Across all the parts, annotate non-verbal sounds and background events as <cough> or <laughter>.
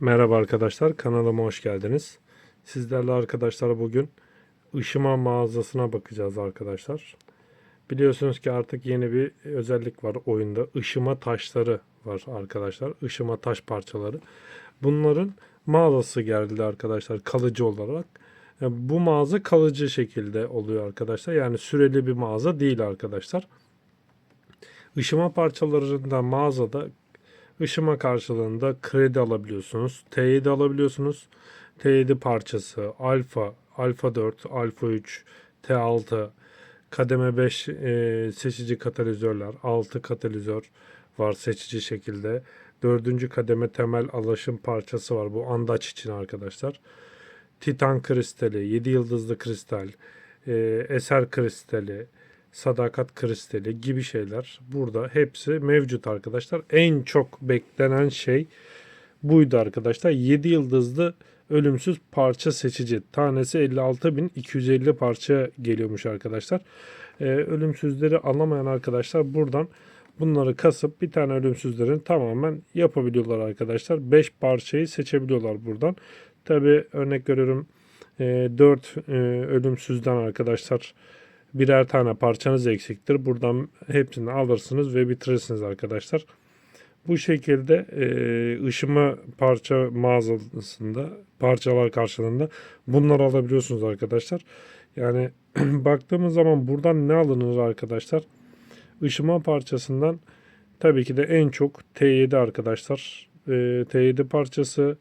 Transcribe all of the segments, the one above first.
Merhaba arkadaşlar, kanalıma hoş geldiniz. Sizlerle arkadaşlar bugün ışıma mağazasına bakacağız arkadaşlar. Biliyorsunuz ki artık yeni bir özellik var oyunda. Işıma taşları var arkadaşlar. Işıma taş parçaları. Bunların mağazası geldi arkadaşlar kalıcı olarak. Yani Bu mağaza kalıcı şekilde oluyor arkadaşlar. Yani süreli bir mağaza değil arkadaşlar. Işıma parçalarında mağazada Işıma karşılığında kredi alabiliyorsunuz. T7 alabiliyorsunuz. T7 parçası, alfa, alfa 4, alfa 3, T6, kademe 5 e, seçici katalizörler, 6 katalizör var seçici şekilde. Dördüncü kademe temel alaşım parçası var. Bu andaç için arkadaşlar. Titan kristali, 7 yıldızlı kristal, e, eser kristali, sadakat kristali gibi şeyler burada hepsi mevcut arkadaşlar. En çok beklenen şey buydu arkadaşlar. 7 yıldızlı ölümsüz parça seçici. Tanesi 56.250 parça geliyormuş arkadaşlar. Ee, ölümsüzleri alamayan arkadaşlar buradan bunları kasıp bir tane ölümsüzlerin tamamen yapabiliyorlar arkadaşlar. 5 parçayı seçebiliyorlar buradan. Tabi örnek veriyorum 4 ölümsüzden arkadaşlar birer tane parçanız eksiktir. Buradan hepsini alırsınız ve bitirirsiniz arkadaşlar. Bu şekilde e, ışıma parça mağazasında parçalar karşılığında bunları alabiliyorsunuz arkadaşlar. Yani <clears throat> baktığımız zaman buradan ne alınır arkadaşlar? Işıma parçasından tabii ki de en çok T7 arkadaşlar. E, T7 parçası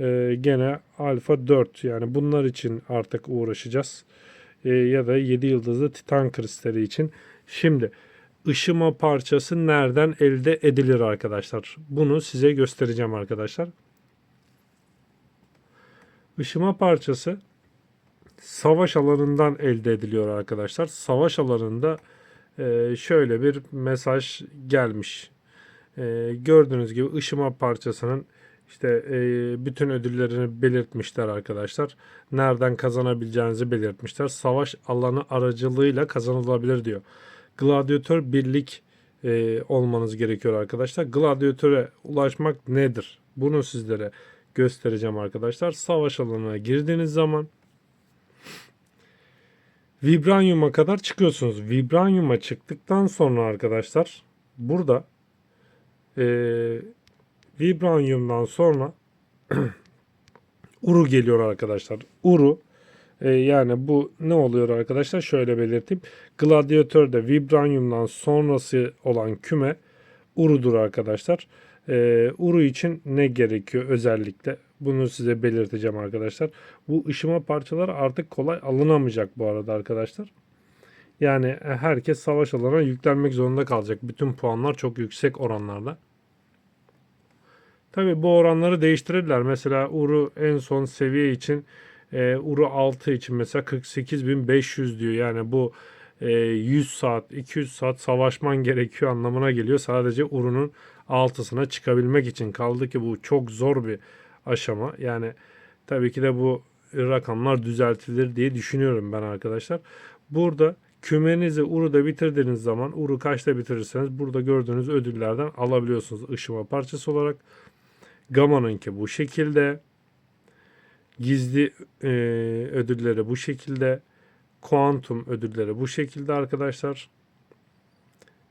e, gene alfa 4 yani bunlar için artık uğraşacağız e, ya da 7 yıldızlı titan kristali için. Şimdi ışıma parçası nereden elde edilir arkadaşlar? Bunu size göstereceğim arkadaşlar. Işıma parçası savaş alanından elde ediliyor arkadaşlar. Savaş alanında e, şöyle bir mesaj gelmiş. E, gördüğünüz gibi ışıma parçasının işte e, bütün ödüllerini belirtmişler arkadaşlar. Nereden kazanabileceğinizi belirtmişler. Savaş alanı aracılığıyla kazanılabilir diyor. Gladyatör birlik e, olmanız gerekiyor arkadaşlar. Gladyatöre ulaşmak nedir? Bunu sizlere göstereceğim arkadaşlar. Savaş alanına girdiğiniz zaman Vibranium'a kadar çıkıyorsunuz. Vibranium'a çıktıktan sonra arkadaşlar burada eee Vibranium'dan sonra <clears throat> Uru geliyor arkadaşlar. Uru e, yani bu ne oluyor arkadaşlar? Şöyle belirteyim. Gladiatör'de Vibranium'dan sonrası olan küme Uru'dur arkadaşlar. E, Uru için ne gerekiyor özellikle? Bunu size belirteceğim arkadaşlar. Bu ışıma parçaları artık kolay alınamayacak bu arada arkadaşlar. Yani herkes savaş alanına yüklenmek zorunda kalacak. Bütün puanlar çok yüksek oranlarda. Tabi bu oranları değiştirirler. Mesela Uru en son seviye için e, Uru 6 için mesela 48.500 diyor. Yani bu e, 100 saat 200 saat savaşman gerekiyor anlamına geliyor. Sadece Uru'nun altısına çıkabilmek için kaldı ki bu çok zor bir aşama. Yani tabii ki de bu rakamlar düzeltilir diye düşünüyorum ben arkadaşlar. Burada kümenizi Uru'da bitirdiğiniz zaman Uru kaçta bitirirseniz burada gördüğünüz ödüllerden alabiliyorsunuz ışıma parçası olarak. Gamma'nınki bu şekilde. Gizli e, ödülleri bu şekilde. Kuantum ödülleri bu şekilde arkadaşlar.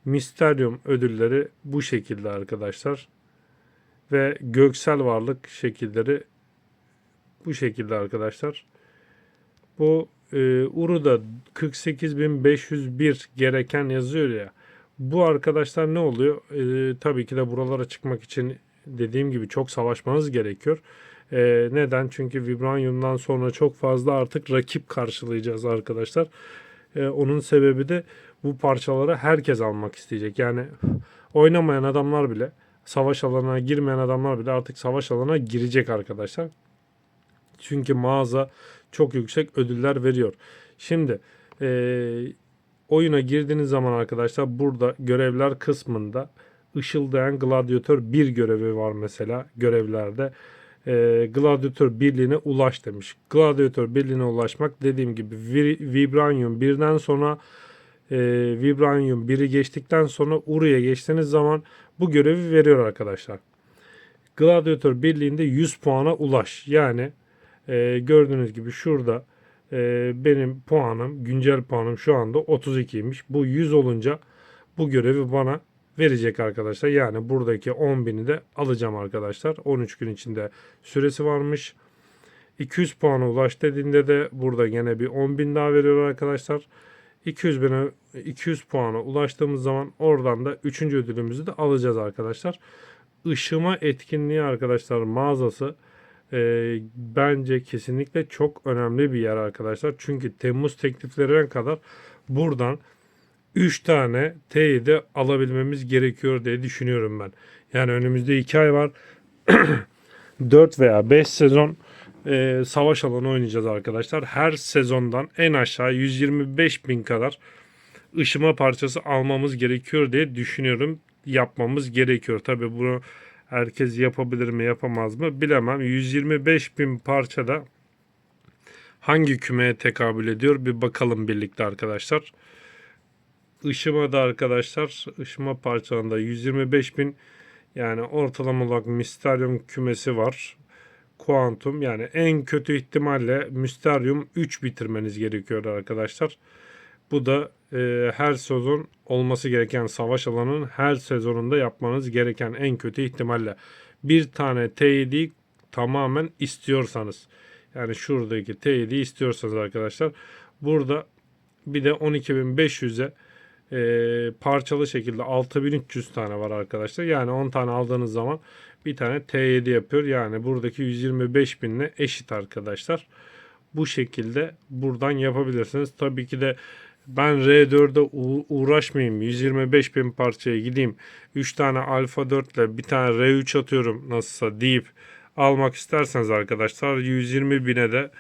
Mysterium ödülleri bu şekilde arkadaşlar. Ve göksel varlık şekilleri bu şekilde arkadaşlar. Bu e, Uru'da 48.501 gereken yazıyor ya. Bu arkadaşlar ne oluyor? E, tabii ki de buralara çıkmak için dediğim gibi çok savaşmanız gerekiyor. E, neden? Çünkü Vibranium'dan sonra çok fazla artık rakip karşılayacağız arkadaşlar. E, onun sebebi de bu parçaları herkes almak isteyecek. Yani oynamayan adamlar bile savaş alanına girmeyen adamlar bile artık savaş alanına girecek arkadaşlar. Çünkü mağaza çok yüksek ödüller veriyor. Şimdi e, oyuna girdiğiniz zaman arkadaşlar burada görevler kısmında ışıldayan gladyatör bir görevi var mesela görevlerde. E, gladyatör birliğine ulaş demiş. Gladyatör birliğine ulaşmak dediğim gibi Vibranium birden sonra e, Vibranium biri geçtikten sonra Uru'ya geçtiğiniz zaman bu görevi veriyor arkadaşlar. Gladyatör birliğinde 100 puana ulaş. Yani e, gördüğünüz gibi şurada e, benim puanım, güncel puanım şu anda 32'ymiş. Bu 100 olunca bu görevi bana verecek arkadaşlar. Yani buradaki 10.000'i de alacağım arkadaşlar. 13 gün içinde süresi varmış. 200 puana ulaş dediğinde de burada gene bir 10.000 daha veriyor arkadaşlar. 200 bine 200 puana ulaştığımız zaman oradan da 3. ödülümüzü de alacağız arkadaşlar. Işıma etkinliği arkadaşlar mağazası e, bence kesinlikle çok önemli bir yer arkadaşlar. Çünkü Temmuz tekliflerine kadar buradan 3 tane teyide alabilmemiz gerekiyor diye düşünüyorum ben. Yani önümüzde 2 ay var. <clears throat> 4 veya 5 sezon e, savaş alanı oynayacağız arkadaşlar. Her sezondan en aşağı 125 bin kadar ışıma parçası almamız gerekiyor diye düşünüyorum. Yapmamız gerekiyor. Tabi bunu herkes yapabilir mi yapamaz mı bilemem. 125 bin parçada hangi kümeye tekabül ediyor bir bakalım birlikte arkadaşlar. Işıma da arkadaşlar ışıma parçalarında 125 bin yani ortalama olarak Mysterium kümesi var. Kuantum yani en kötü ihtimalle Mysterium 3 bitirmeniz gerekiyor arkadaşlar. Bu da e, her sezon olması gereken savaş alanının her sezonunda yapmanız gereken en kötü ihtimalle. Bir tane teyidi tamamen istiyorsanız. Yani şuradaki teyidi istiyorsanız arkadaşlar. Burada bir de 12.500'e e, parçalı şekilde 6300 tane var arkadaşlar. Yani 10 tane aldığınız zaman bir tane T7 yapıyor. Yani buradaki 125 binle eşit arkadaşlar. Bu şekilde buradan yapabilirsiniz. Tabii ki de ben R4'e uğraşmayayım. 125 bin parçaya gideyim. 3 tane Alfa 4 ile bir tane R3 atıyorum nasılsa deyip almak isterseniz arkadaşlar 120 bine de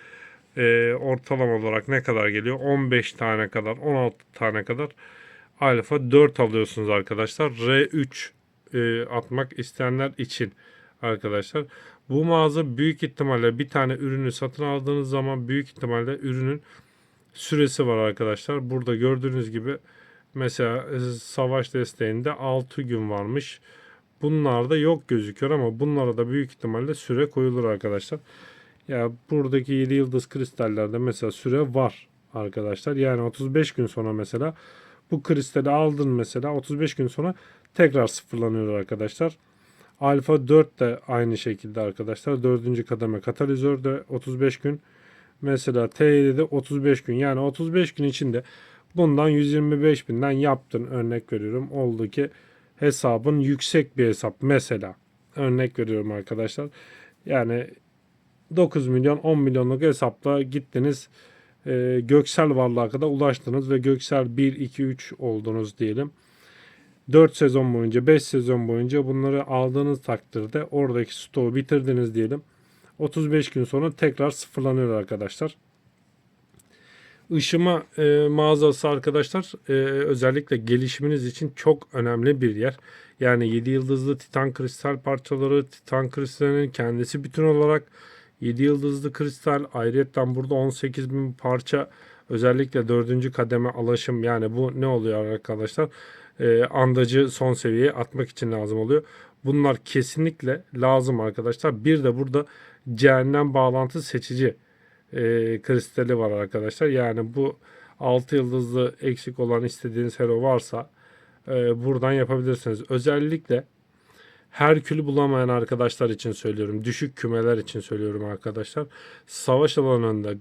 e, ortalama olarak ne kadar geliyor? 15 tane kadar 16 tane kadar Alfa 4 alıyorsunuz arkadaşlar. R3 e, atmak isteyenler için arkadaşlar. Bu mağaza büyük ihtimalle bir tane ürünü satın aldığınız zaman büyük ihtimalle ürünün süresi var arkadaşlar. Burada gördüğünüz gibi mesela e, savaş desteğinde 6 gün varmış. Bunlar da yok gözüküyor ama bunlara da büyük ihtimalle süre koyulur arkadaşlar. Ya buradaki 7 yıldız kristallerde mesela süre var arkadaşlar. Yani 35 gün sonra mesela bu kristali aldın mesela 35 gün sonra tekrar sıfırlanıyor arkadaşlar. Alfa 4 de aynı şekilde arkadaşlar. Dördüncü kademe katalizör de 35 gün. Mesela T7 de 35 gün. Yani 35 gün içinde bundan 125 binden yaptın örnek veriyorum. Oldu ki hesabın yüksek bir hesap mesela. Örnek veriyorum arkadaşlar. Yani 9 milyon 10 milyonluk hesapla gittiniz e, göksel varlığa kadar ulaştınız ve göksel 1, 2, 3 oldunuz diyelim. 4 sezon boyunca 5 sezon boyunca bunları aldığınız takdirde oradaki stoğu bitirdiniz diyelim. 35 gün sonra tekrar sıfırlanıyor arkadaşlar. Işıma e, mağazası arkadaşlar e, özellikle gelişiminiz için çok önemli bir yer. Yani 7 yıldızlı titan kristal parçaları, titan kristalinin kendisi bütün olarak 7 yıldızlı kristal ayrıyetten burada 18 bin parça özellikle 4. kademe alaşım yani bu ne oluyor arkadaşlar? Ee, andacı son seviyeye atmak için lazım oluyor. Bunlar kesinlikle lazım arkadaşlar. Bir de burada cehennem bağlantı seçici e, kristali var arkadaşlar. Yani bu 6 yıldızlı eksik olan istediğiniz hero varsa e, buradan yapabilirsiniz. Özellikle Herkül'ü bulamayan arkadaşlar için söylüyorum. Düşük kümeler için söylüyorum arkadaşlar. Savaş alanında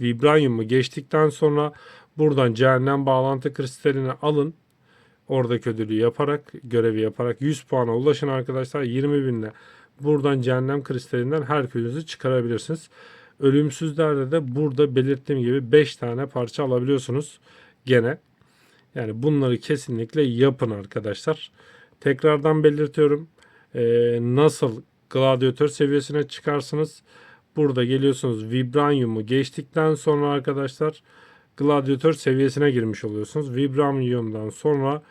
Vibranium'u geçtikten sonra buradan cehennem bağlantı kristalini alın. Oradaki ödülü yaparak, görevi yaparak 100 puana ulaşın arkadaşlar. 20 binle buradan cehennem kristalinden Herkül'ünüzü çıkarabilirsiniz. Ölümsüzlerde de burada belirttiğim gibi 5 tane parça alabiliyorsunuz gene. Yani bunları kesinlikle yapın arkadaşlar. Tekrardan belirtiyorum e, nasıl gladyatör seviyesine çıkarsınız. Burada geliyorsunuz Vibranium'u geçtikten sonra arkadaşlar gladyatör seviyesine girmiş oluyorsunuz. Vibranium'dan sonra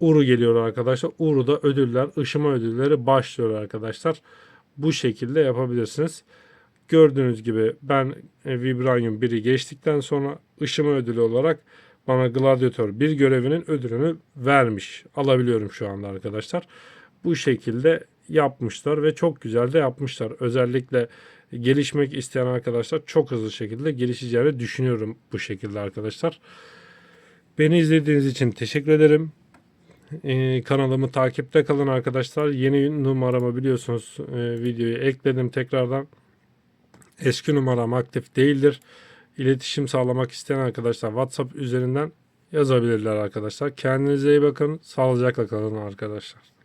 Uru geliyor arkadaşlar. Uru'da ödüller, ışıma ödülleri başlıyor arkadaşlar. Bu şekilde yapabilirsiniz. Gördüğünüz gibi ben e, Vibranium 1'i geçtikten sonra ışıma ödülü olarak bana Gladiator bir görevinin ödülünü vermiş. Alabiliyorum şu anda arkadaşlar. Bu şekilde yapmışlar ve çok güzel de yapmışlar. Özellikle gelişmek isteyen arkadaşlar çok hızlı şekilde gelişeceğini düşünüyorum bu şekilde arkadaşlar. Beni izlediğiniz için teşekkür ederim. Ee, kanalımı takipte kalın arkadaşlar. Yeni numaramı biliyorsunuz e, videoyu ekledim tekrardan. Eski numaram aktif değildir. İletişim sağlamak isteyen arkadaşlar WhatsApp üzerinden yazabilirler arkadaşlar. Kendinize iyi bakın. Sağlıcakla kalın arkadaşlar.